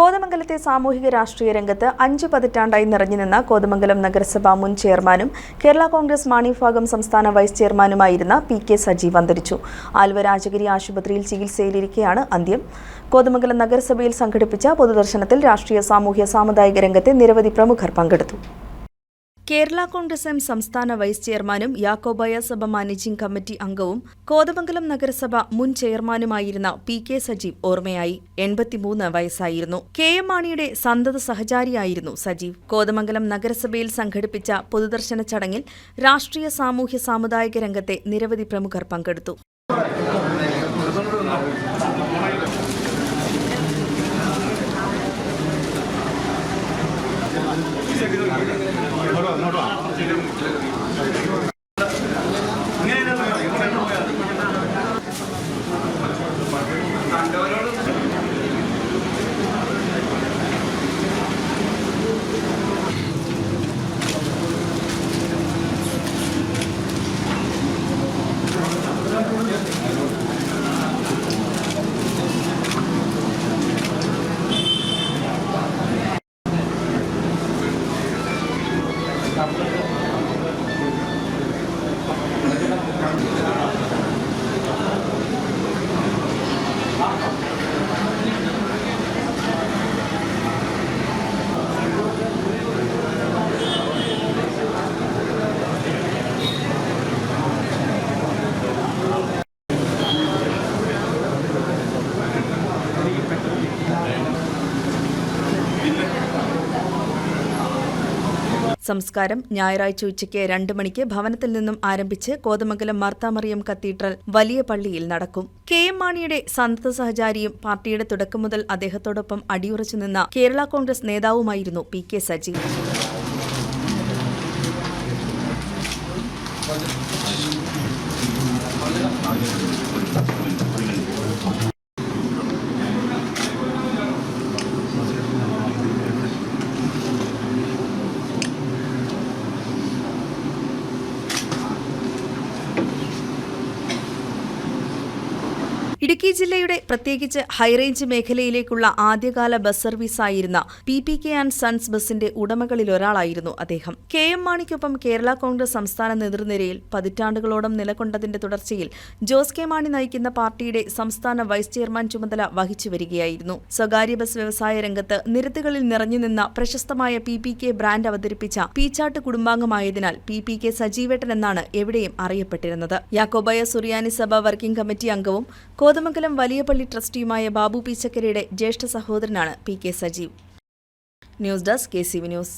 കോതമംഗലത്തെ സാമൂഹിക രാഷ്ട്രീയ രംഗത്ത് അഞ്ച് പതിറ്റാണ്ടായി നിറഞ്ഞുനിന്ന കോതമംഗലം നഗരസഭാ മുൻ ചെയർമാനും കേരള കോൺഗ്രസ് മാണിവിഭാഗം സംസ്ഥാന വൈസ് ചെയർമാനുമായിരുന്ന പി കെ സജീവ് അന്തരിച്ചു. ആലുവ രാജഗിരി ആശുപത്രിയിൽ ചികിത്സയിലിരിക്കെയാണ് അന്ത്യം. കോതമംഗലം നഗരസഭയിൽ സംഘടിപ്പിച്ച പൊതുദർശനത്തിൽ രാഷ്ട്രീയ സാമൂഹ്യ സാമുദായിക രംഗത്തെ നിരവധി പ്രമുഖർ പങ്കെടുത്തു. കേരള കോൺഗ്രസ് എം സംസ്ഥാന വൈസ് ചെയർമാനും യാക്കോബായ സഭ മാനേജിംഗ് കമ്മിറ്റി അംഗവും കോതമംഗലം നഗരസഭ മുൻ ചെയർമാനുമായിരുന്ന പി കെ സജീവ് ഓർമ്മയായി. എൺപത്തിമൂന്ന് വയസ്സായിരുന്നു. കെ എം മാണിയുടെ സന്തത സഹചാരിയായിരുന്നു സജീവ്. കോതമംഗലം നഗരസഭയിൽ സംഘടിപ്പിച്ച പൊതുദർശന ചടങ്ങിൽ രാഷ്ട്രീയ സാമൂഹ്യ സാമുദായിക രംഗത്തെ നിരവധി പ്രമുഖർ പങ്കെടുത്തു. അങ്ങോട്ടോ സംസ്കാരം ഞായറാഴ്ച ഉച്ചയ്ക്ക് രണ്ട് മണിക്ക് ഭവനത്തിൽ നിന്നും ആരംഭിച്ച് കോതമംഗലം മാർത്താമറിയം കത്തീഡ്രൽ വലിയ പള്ളിയിൽ നടക്കും. കെ എം മാണിയുടെ സന്നദ്ധ സഹചാരിയും പാർട്ടിയുടെ തുടക്കം മുതൽ അദ്ദേഹത്തോടൊപ്പം അടിയുറച്ചു നിന്ന കേരള കോൺഗ്രസ് നേതാവുമായിരുന്നു പി കെ സജീവ് ഇടുക്കി ജില്ലയുടെ പ്രത്യേകിച്ച് ഹൈറേഞ്ച് മേഖലയിലേക്കുള്ള ആദ്യകാല bus സർവീസായിരുന്ന P P K and sons ബസിന്റെ ഉടമകളിലൊരാളായിരുന്നു അദ്ദേഹം. കെ എം മാണിക്കൊപ്പം കേരള കോൺഗ്രസ് സംസ്ഥാന നേതൃനിരയിൽ പതിറ്റാണ്ടുകളോളം നിലകൊണ്ടതിന്റെ തുടർച്ചയിൽ ജോസ് കെ മാണി നയിക്കുന്ന പാർട്ടിയുടെ സംസ്ഥാന വൈസ് ചെയർമാൻ ചുമതല വഹിച്ചു വരികയായിരുന്നു. സ്വകാര്യ ബസ് വ്യവസായ രംഗത്ത് നിരത്തുകളിൽ നിറഞ്ഞുനിന്ന പ്രശസ്തമായ പി പി കെ ബ്രാൻഡ് അവതരിപ്പിച്ച പീച്ചാട്ട് കുടുംബാംഗമായതിനാൽ പി പി കെ സജീവേട്ടൻ എന്നാണ് എവിടെയും അറിയപ്പെട്ടിരുന്നത്. യാക്കോബായ സുറിയാനി സഭ വർക്കിംഗ് കമ്മിറ്റി അംഗവും കോതമംഗലം വലിയപള്ളി ട്രസ്റ്റിയുമായ ബാബു പീച്ചക്കരയുടെ ജ്യേഷ്ഠ സഹോദരനാണ് P K Sajeev. News desk K C V news.